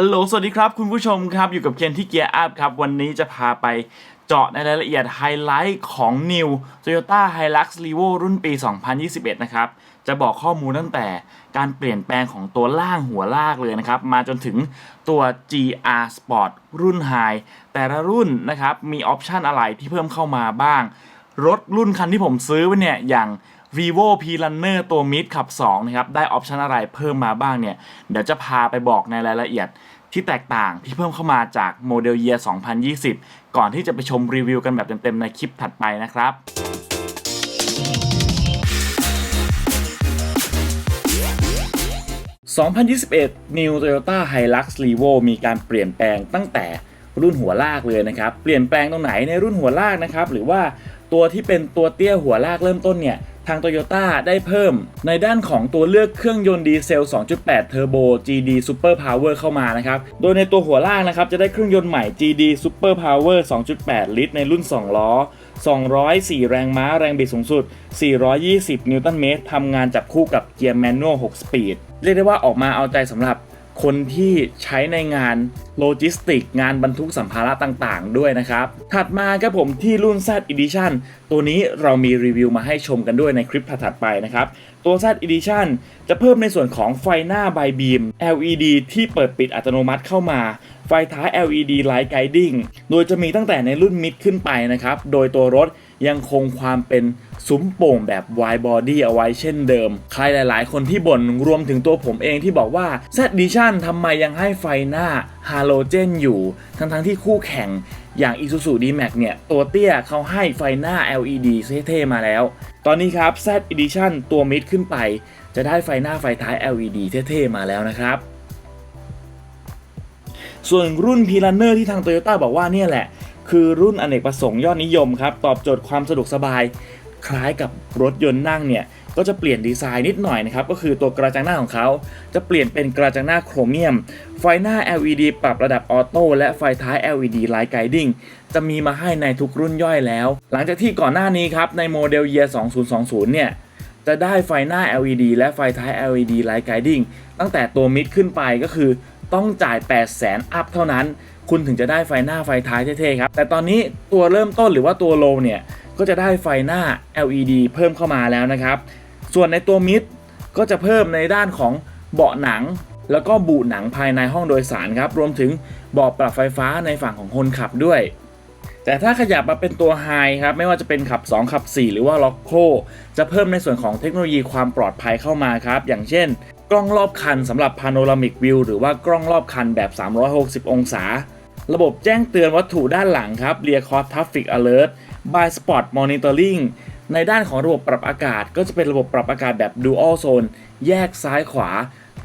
ฮัลโหล สวัสดีครับคุณผู้ชมครับ อยู่กับเคนที่เกียร์อัพครับ วันนี้จะพาไปเจาะในรายละเอียดไฮไลท์ของ New Toyota Hilux Revo รุ่นปี 2021 นะครับ จะบอกข้อมูลตั้งแต่การเปลี่ยนแปลงของตัวล่างหัวลากเลยนะครับ มาจนถึงตัว GR Sport รุ่น High แต่ละรุ่นนะครับ มีออปชันอะไรที่เพิ่มเข้ามาบ้าง รถรุ่นคันที่ผมซื้อไว้เนี่ยอย่าง vivo p runner ตัว mid ขับ2นะครับได้ออปชันอะไรเพิ่มมาบ้างเนี่ย เดี๋ยวจะพาไปบอกในรายละเอียดที่แตกต่างที่เพิ่มเข้ามาจากโมเดล year 2020 ก่อนที่จะไปชมรีวิวกันแบบเต็มๆในคลิปถัดไปนะครับ2021 New Toyota Hilux Revo มีการเปลี่ยนแปลงตั้งแต่รุ่นหัวลากเลยนะครับ เปลี่ยนแปลงตรงไหนในรุ่นหัวลากนะครับ หรือว่าตัวที่เป็นตัวเตี้ยหัวลากเริ่มต้นเนี่ย ทาง Toyota ได้เพิ่ม ในด้านของตัวเลือกเครื่องยนต์ดีเซล 2.8 Turbo GD Super Power เข้ามานะครับ โดยในตัวหัวล่ากนะครับ จะได้เครื่องยนต์ใหม่ GD Super Power 2.8 ลิตร ในรุ่น 2 ล้อ 204 แรงม้า แรงบิดสูงสุด 420 นิวตันเมตรทำงานจับคู่กับเกียร์แมนนวล 6 สปีด เรียกได้ว่าออกมาเอาใจสำหรับ คนที่ใช้ในงานโลจิสติก งานบรรทุกสัมภาระต่างๆ ด้วยนะครับ ถัดมาครับผมที่รุ่น Z Edition ตัวนี้เรามีรีวิวมาให้ชมกันด้วยในคลิปถัดๆไปนะครับ ตัว Z Edition จะเพิ่มในส่วนของไฟหน้า by beam LED ที่เปิดปิดอัตโนมัติเข้ามา ไฟท้าย LED Light Guiding โดยจะมีตั้งแต่ในรุ่นมิดขึ้นไปนะครับ โดยตัวรถ ยังคงความเป็นซุ้มโป่งแบบ wide body เอาไว้เช่นเดิม ใครหลายๆ คนที่บ่นรวมถึงตัวผมเองที่บอกว่า Z Edition ทำไมยังให้ไฟหน้าฮาโลเจนอยู่ ทั้งๆที่คู่แข่งอย่าง Isuzu D-Max เนี่ย ตัวเตี้ยเขาให้ไฟหน้า LED เท่ๆมาแล้ว ตอนนี้ครับ Z Edition ตัวมิดขึ้นไป จะได้ไฟหน้าไฟท้าย LED เท่ๆมาแล้วนะครับส่วนรุ่น p r u n n e r ที่ทาง Toyota บอกว่าเนี่ยแหละ คือรุ่นอเนกประสงค์ยอดนิยมครับ ตอบโจทย์ความสะดวกสบาย คล้ายกับรถยนต์นั่งเนี่ย ก็จะเปลี่ยนดีไซน์นิดหน่อยนะครับ ก็คือตัวกระจังหน้าของเขา จะเปลี่ยนเป็นกระจังหน้าโครเมียม ไฟหน้า LED ปรับระดับออโต้และไฟท้าย LED Light Guiding จะมีมาให้ในทุกรุ่นย่อยแล้ว หลังจากที่ก่อนหน้านี้ครับในโมเดล Year 2020 เนี่ยจะได้ไฟหน้า LED และไฟท้าย LED Light Guiding ตั้งแต่ตัวมิดขึ้นไปก็คือต้องจ่าย 8 0 0 0 0 0 อัพเท่านั้น คุณถึงจะได้ไฟหน้าไฟท้ายเท่ๆครับ แต่ตอนนี้ตัวเริ่มต้นหรือว่าตัวโลเนี่ยก็จะได้ไฟหน้า LED เพิ่มเข้ามาแล้วนะครับ ส่วนในตัวมิดก็จะเพิ่มในด้านของเบาะหนัง แล้วก็บูหนังภายในห้องโดยสารครับ รวมถึงเบาะปรับไฟฟ้าในฝั่งของคนขับด้วย แต่ถ้าขยับมาเป็นตัวไฮครับ ไม่ว่าจะเป็นขับ 2 ขับ 4 หรือว่าล็อกโค จะเพิ่มในส่วนของเทคโนโลยีความปลอดภัยเข้ามาครับ อย่างเช่น กล้องรอบคันสำหรับ Panoramic View หรือว่ากล้องรอบคันแบบ 360 องศา ระบบแจ้งเตือนวัตถุด้านหลังครับ Rear Cross Traffic Alert by Spot Monitoring ในด้านของระบบปรับอากาศ ก็จะเป็นระบบปรับอากาศแบบ Dual Zone แยกซ้ายขวา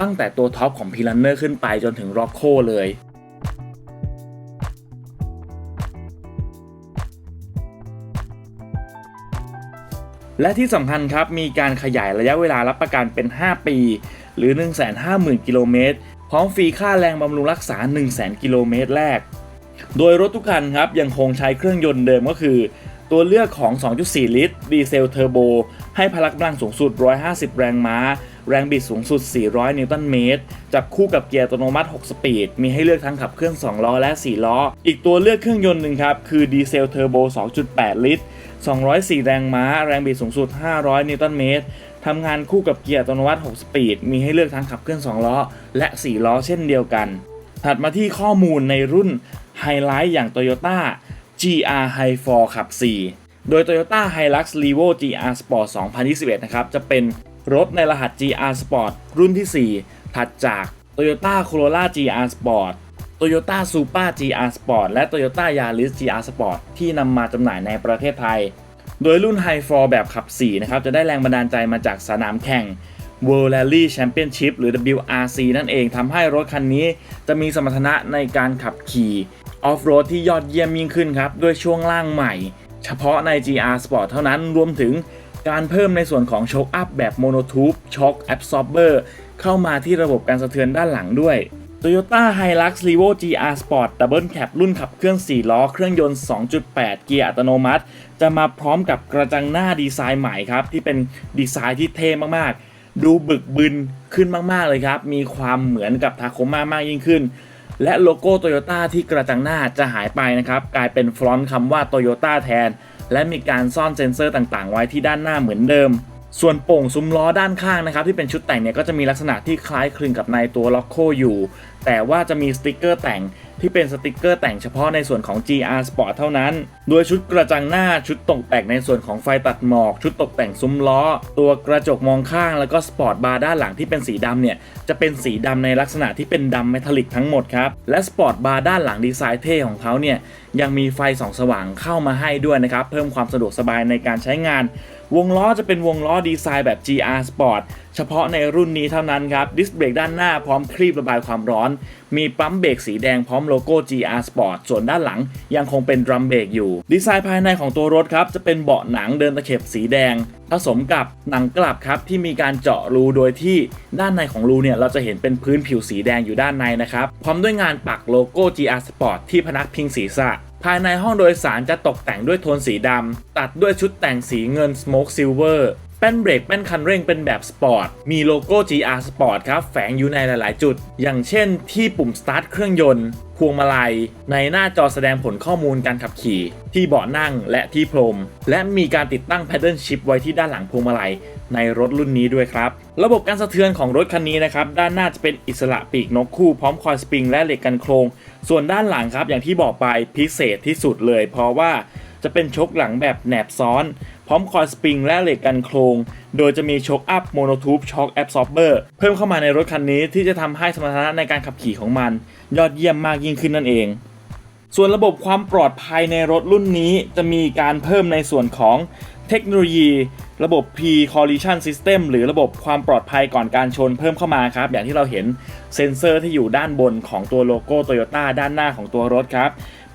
ตั้งแต่ตัวท็อปของ p ี r u n n e r ขึ้นไปจนถึง r o c k o เลย และที่สำคัญครับ มีการขยายระยะเวลารับประกันเป็น 5 ปี หรือ 150,000 กิโลเมตร ร้อมฟรีค่าแรงบำรุงรักษา 100,000 กิโลเมตรแรก โดยรถทุกคันครับยังคงใช้เครื่องยนต์เดิมก็คือ ตัวเลือกของ 2.4 ลิตร ดีเซลเทอร์โบ ให้พลังกำลังสูงสุด 150 แรงม้า แรงบิดสูงสุด 400 นิวตันเมตร จับคู่กับเกียร์อัตโนมัติ 6 สปีด มีให้เลือกทั้งขับเครื่อง2ล้อและ 4 ล้อ อีกตัวเลือกเครื่องยนต์หนึ่งครับ คือดีเซลเทอร์โบ 2.8 ลิตร 204 แรงม้า แรงบิดสูงสุด 500 นิวตันเมตร ทำงานคู่กับเกียร์อัตโนมัติ 6 สปีด มีให้เลือกทั้งขับเคลื่อน 2 ล้อ และ 4 ล้อเช่นเดียวกัน ถัดมาที่ข้อมูลในรุ่นไฮไลท์อย่าง Toyota GR Hi4 ขับ 4 โดย Toyota Hilux Revo GR Sport 2021 นะครับ จะเป็นรถในรหัส GR Sport รุ่นที่ 4 ถัดจาก Toyota Corolla GR Sport Toyota Supra GR Sport และ Toyota Yaris GR Sport ที่นำมาจำหน่ายในประเทศไทย โดยรุ่น High 4แบบขับ 4 นะครับ จะได้แรงบันดาลใจมาจากสนามแข่ง World Rally Championship หรือ WRC นั่นเองทำให้รถคันนี้จะมีสมรรถนะในการขับขี่ออฟโรดที่ยอดเยี่ยมยิ่งขึ้นครับ ด้วยช่วงล่างใหม่ เฉพาะใน GR Sport เท่านั้นรวมถึงการเพิ่มในส่วนของโชคอัพแบบโมโนทูบช็อคแอบซอร์เบอร์เข้ามาที่ระบบการสะเทือนด้านหลังด้วย Toyota Hilux Revo GR Sport Double Cab รุ่นขับเคลื่อน4ล้อ เครื่องยนต์ 2.8 เกียร์อัตโนมัติ จะมาพร้อมกับกระจังหน้าดีไซน์ใหม่ครับ ที่เป็นดีไซน์ที่เท่มากๆ ดูบึกบึนขึ้นมากๆเลยครับ มีความเหมือนกับทาโคมามากยิ่งขึ้น และโลโก้โตโยต้าที่กระจังหน้าจะหายไปนะครับ กลายเป็นฟรอนต์คำว่าโตโยต้าแทน และมีการซ่อนเซ็นเซอร์ต่างๆ ไว้ที่ด้านหน้าเหมือนเดิม ส่วนโป่งซุ้มล้อด้านข้างนะครับที่เป็นชุดแต่งเนี่ยก็จะมีลักษณะที่คล้ายคลึงกับในตัวล็อกโคอยู่ แต่ว่าจะมีสติกเกอร์แต่งที่เป็นสติกเกอร์แต่งเฉพาะในส่วนของ GR Sport เท่านั้น โดยชุดกระจังหน้าชุดตกแต่งในส่วนของไฟตัดหมอก ชุดตกแต่งซุ้มล้อ ตัวกระจกมองข้างแล้วก็สปอร์ตบาร์ด้านหลังที่เป็นสีดำเนี่ยจะเป็นสีดำในลักษณะที่เป็นดำเมทัลลิกทั้งหมดครับและสปอร์ตบาร์ด้านหลังดีไซน์เท่ของเขาเนี่ยยังมีไฟส่องสว่างเข้ามาให้ด้วยนะครับเพิ่มความสะดวกสบายในการใช้งาน วงล้อจะเป็นวงล้อดีไซน์แบบ GR Sport เฉพาะในรุ่นนี้เท่านั้นครับ ดิสเบรกด้านหน้าพร้อมครีบระบายความร้อน มีปั๊มเบรกสีแดงพร้อมโลโก้ GR Sport ส่วนด้านหลังยังคงเป็นดรัมเบรกอยู่ ดีไซน์ภายในของตัวรถครับ จะเป็นเบาะหนังเดินตะเข็บสีแดง ผสมกับหนังกลับครับ ที่มีการเจาะรูโดยที่ด้านในของรูเนี่ยเราจะเห็นเป็นพื้นผิวสีแดงอยู่ด้านในนะครับพร้อมด้วยงานปักโลโก้ GR Sport ที่พนักพิงศีรษะ ภายในห้องโดยสารจะตกแต่งด้วยโทนสีดำตัดด้วยชุดแต่งสีเงินสโมกซิลเวอร์ ป้นเบรกแป้นคันเร่งเป็นแบบสปอร์ต มีโลโก้ GR Sport ครับ แฝงอยู่ในหลาย ๆ จุด อย่างเช่นที่ปุ่มสตาร์ทเครื่องยนต์ พวงมาลัย ในหน้าจอแสดงผลข้อมูลการขับขี่ ที่เบาะนั่งและที่พรม และมีการติดตั้ง Paddle Shift ไว้ที่ด้านหลังพวงมาลัย ในรถรุ่นนี้ด้วยครับ ระบบการสะเทือนของรถคันนี้นะครับ ด้านหน้าจะเป็นอิสระปีกนกคู่พร้อมคอยสปริงและเหล็กกันโครง ส่วนด้านหลังครับอย่างที่บอกไปพิเศษที่สุดเลย เพราะว่าจะเป็นชกหลังแบบแหนบซ้อน พร้อมคอยสปริงและเหล็กกันโครง โดยจะมีชกอัพโมโนทูบช็อคแอบซอร์เบอร์เพิ่มเข้ามาในรถคันนี้ที่จะทำให้สมรรถนะในการขับขี่ของมัน ยอดเยี่ยมมากยิ่งขึ้นนั่นเอง ส่วนระบบความปลอดภัยในรถรุ่นนี้จะมีการเพิ่มในส่วนของเทคโนโลยี ระบบ Pre-Collision System หรือระบบความปลอดภัยก่อนการชนเพิ่มเข้ามาครับ อย่างที่เราเห็นเซ็นเซอร์ที่อยู่ด้านบนของตัวโลโก้ Toyota ด้านหน้าของตัวรถครับ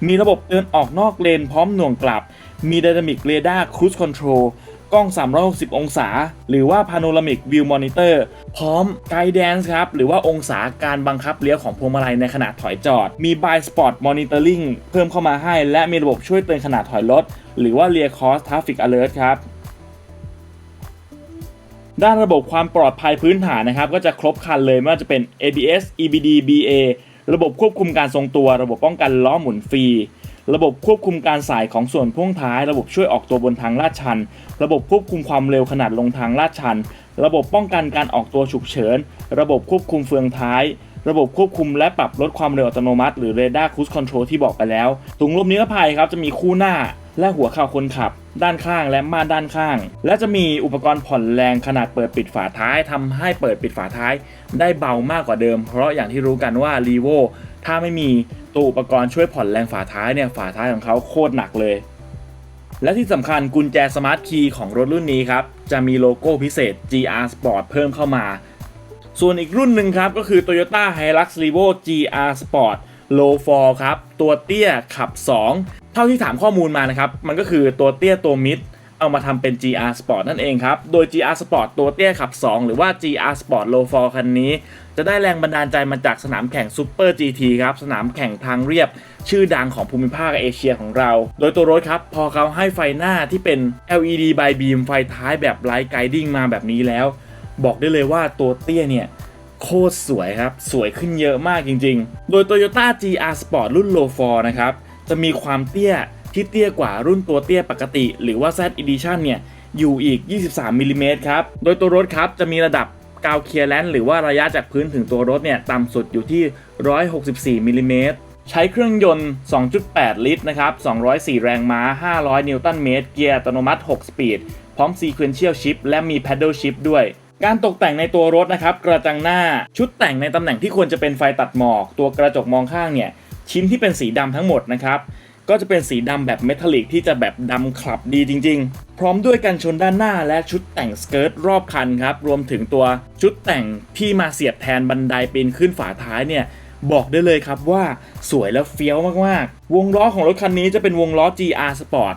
มีระบบเตือนออกนอกเลนพร้อมหน่วงกลับ มี Dynamic Radar Cruise Control กล้อง 360 องศา หรือว่า Panoramic View Monitor พร้อม Guidance ครับ หรือว่าองศาการบังคับเลี้ยวของพวงมาลัยในขณะถอยจอด มี Blind Spot Monitoring เพิ่มเข้ามาให้ และมีระบบช่วยเตือนขณะถอยรถ หรือว่า Rear Cross Traffic Alert ครับด้านระบบความปลอดภัยพื้นฐานนะครับ ก็จะครบครันเลยไม่ว่าจะเป็น ABS EBD BA ระบบควบคุมการทรงตัว ระบบป้องกันล้อหมุนฟรี ระบบควบคุมการสายของส่วนพ่วงท้าย ระบบช่วยออกตัวบนทางลาดชัน ระบบควบคุมความเร็วขนาดลงทางลาดชัน ระบบป้องกันการออกตัวฉุกเฉิน ระบบควบคุมเฟืองท้าย ระบบควบคุมและปรับลดความเร็วอัตโนมัติ หรือเรดาร์คูสคอนโทรลที่บอกไปแล้วถุงลมนิรภัยครับจะมีคู่หน้าและหัวเข่าคนขับ ด้านข้างและม่านด้านข้าง และจะมีอุปกรณ์ผ่อนแรงขนาดเปิดปิดฝาท้ายทำให้เปิดปิดฝาท้าย ได้เบามากกว่าเดิม เพราะอย่างที่รู้กันว่า r ีโวถ้าไม่มีตัวอุปกรณ์ช่วยผ่อนแรงฝาท้ายเนี่ยฝาท้ายของเขาโคตรหนักเลย และที่สำคัญกุญแจสมาร์ทคีย์ของรถรุ่นนี้ครับ จะมีโลโก้พิเศษ GR Sport เพิ่มเข้ามา ส่วนอีกรุ่นหนึ่งครับ ก็คือ Toyota Hilux Revo GR Sport Low Floor ครับ ตัวเตี้ยขับ 2 เท่าที่ถามข้อมูลมานะครับ มันก็คือตัวเตี้ยตัวมิดเอามาทำเป็น GR Sport นั่นเองครับ โดย GR Sport ตัวเตี้ยขับ 2 หรือว่า GR Sport Low f o r คันนี้ จะได้แรงบันดาลใจมาจากสนามแข่ง Super GT ครับ สนามแข่งทางเรียบ ชื่อดังของภูมิภาคเอเชียของเรา โดยตัวรถครับ พอเขาให้ไฟหน้าที่เป็น LED by beam ไฟท้ายแบบ Light Guiding มาแบบนี้แล้ว บอกได้เลยว่าตัวเตี้ยเนี่ย โคตรสวยครับ สวยขึ้นเยอะมากจริง ๆ โดย Toyota GR Sport รุ่น Low Floor นะครับ จะมีความเตี้ยที่เตี้ยกว่ารุ่นตัวเตี้ยปกติ หรือว่า Z Edition เนี่ย อยู่อีก 23มิลลิเมตรครับ โดยตัวรถครับจะมีระดับกาวเคลียร์แลนหรือว่าระยะจากพื้นถึงตัวรถเนี่ยต่ำสุดอยู่ที่ 164มิลลิเมตรใช้เครื่องยนต์ 2.8 ลิตรนะครับ 204 แรงม้า 500 นิวตันเมตร เกียร์อัตโนมัติ 6 สปีด พร้อม Sequential Shift และมี Paddle Shift ด้วย การตกแต่งในตัวรถนะครับกระจังหน้าชุดแต่งในตำแหน่งที่ควรจะเป็นไฟตัดหมอก ตัวกระจกมองข้างเนี่ยชิ้นที่เป็นสีดำทั้งหมดนะครับก็จะเป็นสีดำแบบเมทัลลิกที่จะแบบดำคลับดีจริง ๆ พร้อมด้วยกันชนด้านหน้าและชุดแต่งสเกิร์ตรอบคันครับรวมถึงตัวชุดแต่งที่มาเสียบแทนบันไดปีนขึ้นฝาท้ายเนี่ยบอกได้เลยครับว่าสวยและเฟี้ยวมากๆ วงล้อของรถคันนี้จะเป็นวงล้อ GR Sport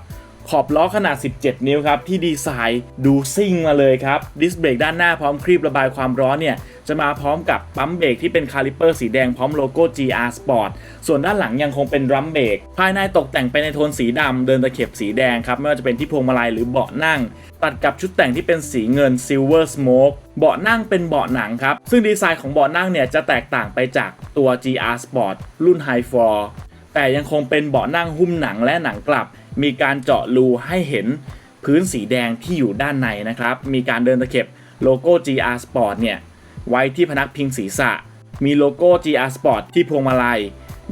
ขอบล้อขนาด 17 นิ้วครับ ที่ดีไซน์ดูซิ่งมาเลยครับ ดิสเบรกด้านหน้าพร้อมครีบระบายความร้อนเนี่ย จะมาพร้อมกับปั๊มเบรกที่เป็นคาลิเปอร์สีแดงพร้อมโลโก้ GR Sport ส่วนด้านหลังยังคงเป็นดรัมเบรกภายในตกแต่งไปในโทนสีดำเดินตะเข็บสีแดงครับ ไม่ว่าจะเป็นที่พวงมาลัยหรือเบาะนั่ง ตัดกับชุดแต่งที่เป็นสีเงิน Silver Smoke เบาะนั่งเป็นเบาะหนังครับซึ่งดีไซน์ของเบาะนั่งเนี่ยจะแตกต่างไปจากตัว GR Sport รุ่น High f o r แต่ยังคงเป็นเบาะนั่งหุ้มหนังและหนังกลับ มีการเจาะรูให้เห็นพื้นสีแดงที่อยู่ด้านในนะครับ มีการเดินตะเข็บโลโก้ GR Sport เนี่ย ไว้ที่พนักพิงศีรษะ มีโลโก้ GR Sport ที่พวงมาลัย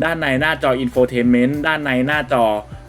ด้านในหน้าจอ Infotainment ด้านในหน้าจอ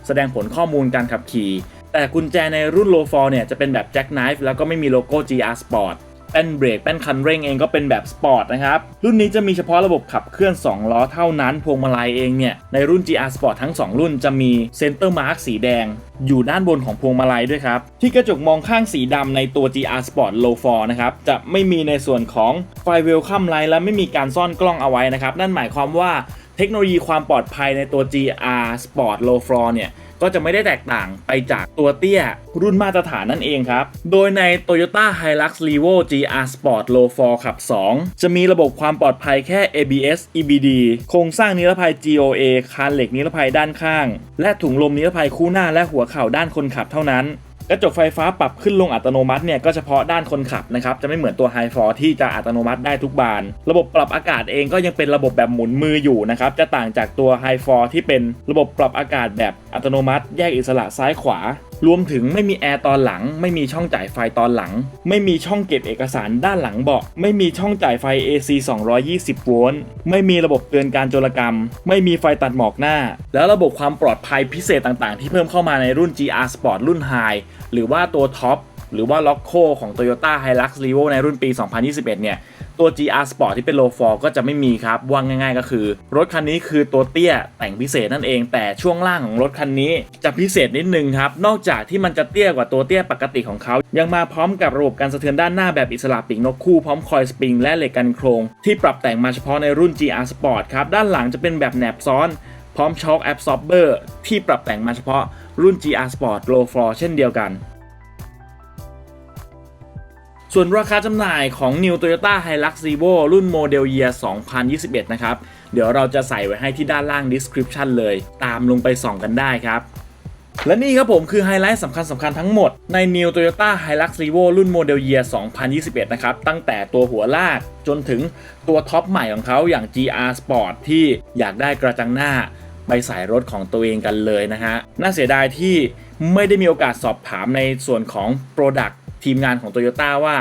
แสดงผลข้อมูลการขับขี่ แต่กุญแจในรุ่น Low f o r เนี่ยจะเป็นแบบ Jack Knife แล้วก็ไม่มีโลโก้ GR Sport แป้นเบรกแป้นคันเร่งเองก็เป็นแบบสปอร์ตนะครับ รุ่นนี้จะมีเฉพาะระบบขับเคลื่อน 2 ล้อเท่านั้น พวงมาลัยเองเนี่ย ในรุ่น GR Sport ทั้ง 2 รุ่นจะมีเซนเตอร์มาร์กสีแดง อยู่ด้านบนของพวงมาลัยด้วยครับ ที่กระจกมองข้างสีดำในตัว GR Sport Low f o r นะครับ จะไม่มีในส่วนของไฟเวลคัมไลท์และไม่มีการซ่อนกล้องเอาไว้นะครับ นั่นหมายความว่า เทคโนโลยีความปลอดภัยในตัว GR Sport Low Floor เนี่ยก็จะไม่ได้แตกต่างไปจากตัวเตี้ยรุ่นมาตรฐานนั่นเองครับ โดยใน Toyota Hilux Revo GR Sport Low Floor ขับ 2 จะมีระบบความปลอดภัยแค่ ABS EBD โครงสร้างนิรภัย GOA คานเหล็กนิรภัยด้านข้าง และถุงลมนิรภัยคู่หน้าและหัวเข่าด้านคนขับเท่านั้น กระจกไฟฟ้าปรับขึ้นลงอัตโนมัติเนี่ยก็เฉพาะด้านคนขับนะครับจะไม่เหมือนตัวไฮฟอร์ที่จะอัตโนมัติได้ทุกบาน ระบบปรับอากาศเองก็ยังเป็นระบบแบบหมุนมืออยู่นะครับจะต่างจากตัวไฮฟอร์ที่เป็นระบบปรับอากาศแบบอัตโนมัติ แยกอิสระซ้ายขวา รวมถึงไม่มีแอร์ตอนหลัง ไม่มีช่องจ่ายไฟตอนหลัง ไม่มีช่องเก็บเอกสารด้านหลังเบาะ ไม่มีช่องจ่ายไฟ AC 220 โวลต์ ไม่มีระบบเตือนการโจรกรรม ไม่มีไฟตัดหมอกหน้า แล้วระบบความปลอดภัยพิเศษต่างๆ ที่เพิ่มเข้ามาในรุ่น GR Sport รุ่น High หรือว่าตัวท็อป หรือว่าล็อกโคของ Toyota Hilux Revo ในรุ่นปี 2021 เนี่ย ตัว GR Sport ที่เป็น low floor ก็จะไม่มีครับ ว่าง่ายๆก็คือ รถคันนี้คือตัวเตี้ยแต่งพิเศษนั่นเอง แต่ช่วงล่างของรถคันนี้จะพิเศษนิดนึงครับ นอกจากที่มันจะเตี้ยกว่าตัวเตี้ยปกติของเขา ยังมาพร้อมกับระบบการสะเทือนด้านหน้าแบบอิสระปีกนกคู่พร้อมคอยสปริงและเหล็กกันโครง ที่ปรับแต่งมาเฉพาะในรุ่น GR Sport ครับ ด้านหลังจะเป็นแบบแหนบซ้อนพร้อมช็อคแอบซอร์เบอร์ที่ปรับแต่งมาเฉพาะรุ่น GR Sport Low Floor เช่นเดียวกัน ส่วนราคาจำหน่ายของ New Toyota Hilux Revo รุ่น Model Year 2021 นะครับ เดี๋ยวเราจะใส่ไว้ให้ที่ด้านล่าง description เลย ตามลงไปส่องกันได้ครับ และนี่ครับผมคือไฮไลท์สำคัญสำคัญทั้งหมดใน New Toyota Hilux Revo รุ่น Model Year 2021 นะครับ ตั้งแต่ตัวหัวลากจนถึงตัวท็อปใหม่ของเขาอย่าง GR Sport ที่อยากได้กระจังหน้าไปใส่รถของตัวเองกันเลยนะฮะ น่าเสียดายที่ไม่ได้มีโอกาสสอบถามในส่วนของ Product ทีมงานของ Toyota ว่า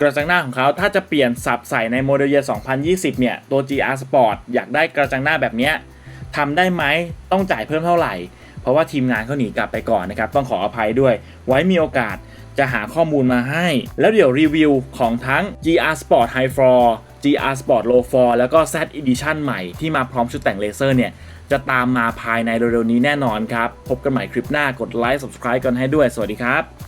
กระจังหน้าของเขาถ้าจะเปลี่ยนสับใส่ในโมเดลเย2020 เนี่ย ตัว GR Sport อยากได้กระจังหน้าแบบนี้ทำได้ไหมต้องจ่ายเพิ่มเท่าไหร่ เพราะว่าทีมงานเขาหนีกลับไปก่อนนะครับ ต้องขออภัยด้วย ไว้มีโอกาสจะหาข้อมูลมาให้ แล้วเดี๋ยวรีวิวของทั้ง GR Sport High Floor GR Sport Low Floor แล้วก็ Z Edition ใหม่ที่มาพร้อมชุดแต่งเลเซอร์เนี่ยจะตามมาภายในเร็วๆนี้แน่นอนครับ พบกันใหม่คลิปหน้ากดไลค์ subscribe กันให้ด้วย สวัสดีครับ